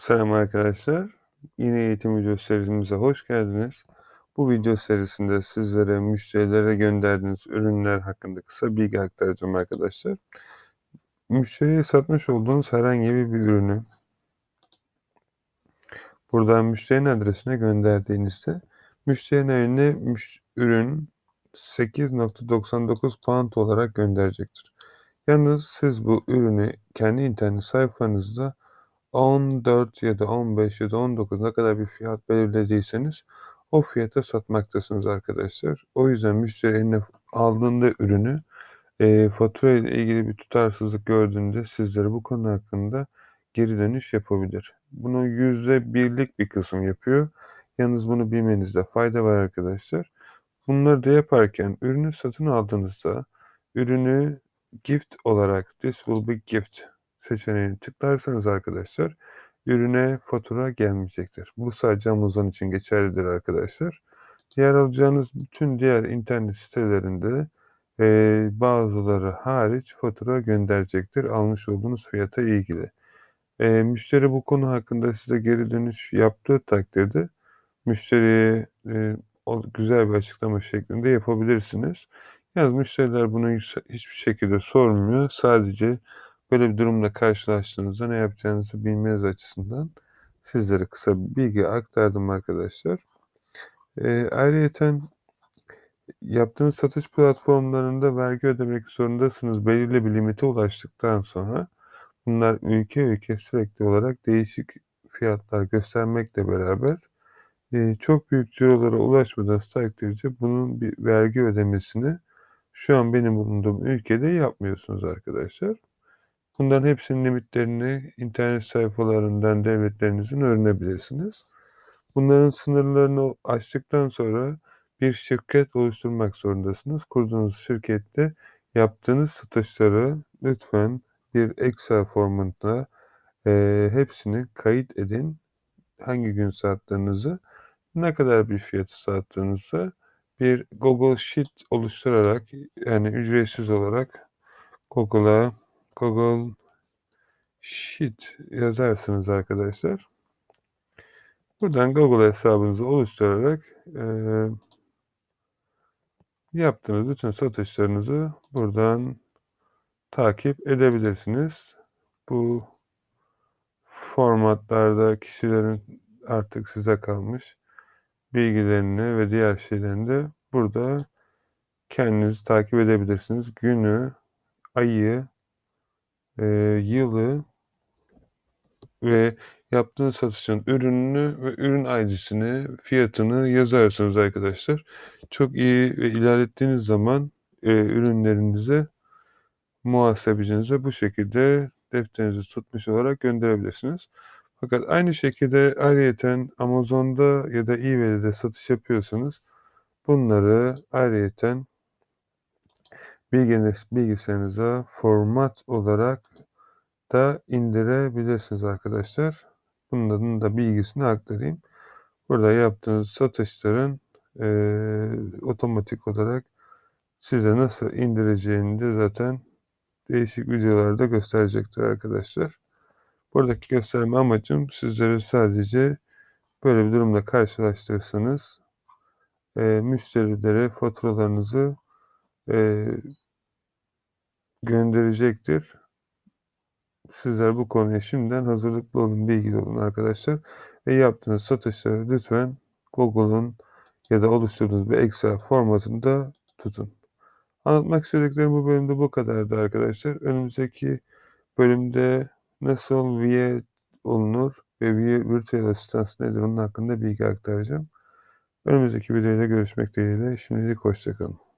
Selam arkadaşlar. Yine eğitim video serimize hoş geldiniz. Bu video serisinde sizlere müşterilere gönderdiğiniz ürünler hakkında kısa bilgi aktaracağım arkadaşlar. Müşteriye satmış olduğunuz herhangi bir ürünü buradan müşterinin adresine gönderdiğinizde müşterinin evine müş ürün 8.99 pound olarak gönderecektir. Yalnız siz bu ürünü kendi internet sayfanızda 14 ya da 15 ya da 19 ne kadar bir fiyat belirlediyseniz o fiyata satmaktasınız arkadaşlar. O yüzden müşteri eline aldığında ürünü e, fatura ile ilgili bir tutarsızlık gördüğünde sizlere bu konu hakkında geri dönüş yapabilir. Bunu %1'lik bir kısım yapıyor. Yalnız bunu bilmenizde fayda var arkadaşlar. Bunları da yaparken ürünü satın aldığınızda ürünü gift olarak this will be gift seçeneğini tıklarsanız arkadaşlar ürüne fatura gelmeyecektir. Bu sadece Amazon için geçerlidir arkadaşlar. Diğer alacağınız bütün diğer internet sitelerinde e, bazıları hariç fatura gönderecektir almış olduğunuz fiyata ilgili. E, müşteri bu konu hakkında size geri dönüş yaptığı takdirde müşteriye e, o güzel bir açıklama şeklinde yapabilirsiniz. Yalnız müşteriler bunu hiçbir şekilde sormuyor. Sadece böyle bir durumla karşılaştığınızda ne yapacağınızı bilmeniz açısından sizlere kısa bir bilgi aktardım arkadaşlar. E, ayrıyeten yaptığınız satış platformlarında vergi ödemek zorundasınız. Belirli bir limite ulaştıktan sonra bunlar ülke ülke sürekli olarak değişik fiyatlar göstermekle beraber e, çok büyük cirolara ulaşmadığınız takdirde bunun bir vergi ödemesini şu an benim bulunduğum ülkede yapmıyorsunuz arkadaşlar. Bunların hepsinin limitlerini internet sayfalarından devletlerinizin öğrenebilirsiniz. Bunların sınırlarını aştıktan sonra bir şirket oluşturmak zorundasınız. Kurduğunuz şirkette yaptığınız satışları lütfen bir Excel formunda e, hepsini kayıt edin. Hangi gün sattığınızı, ne kadar bir fiyatı sattığınızı bir Google Sheet oluşturarak yani ücretsiz olarak Google'a Google Sheet yazarsınız arkadaşlar. Buradan Google hesabınızı oluşturarak e, yaptığınız bütün satışlarınızı buradan takip edebilirsiniz. Bu formatlarda kişilerin artık size kalmış bilgilerini ve diğer şeylerini de burada kendiniz takip edebilirsiniz. Günü, ayı, e, yılı ve yaptığınız satışın ürününü ve ürün ID'sini, fiyatını yazarsınız arkadaşlar. Çok iyi ve ilerlettiğiniz zaman e, ürünlerinizi muhasebecinize bu şekilde defterinizi tutmuş olarak gönderebilirsiniz. Fakat aynı şekilde ayrıyeten Amazon'da ya da eBay'de satış yapıyorsanız bunları ayrıyeten bilgisayarınıza format olarak da indirebilirsiniz arkadaşlar. Bunların da bilgisini aktarayım. Burada yaptığınız satışların e, otomatik olarak size nasıl indireceğini de zaten değişik videolarda gösterecektir arkadaşlar. Buradaki gösterme amacım sizlere sadece böyle bir durumla karşılaştırırsanız e, müşterilere faturalarınızı e, gönderecektir. Sizler bu konuya şimdiden hazırlıklı olun, bilgili olun arkadaşlar. Ve yaptığınız satışları lütfen Google'un ya da oluşturduğunuz bir Excel formatında tutun. Anlatmak istediklerim bu bölümde bu kadardı arkadaşlar. Önümüzdeki bölümde nasıl VIE olunur ve Virtual Assistant nedir onun hakkında bilgi aktaracağım. Önümüzdeki videoda görüşmek dileğiyle. Şimdilik hoşçakalın.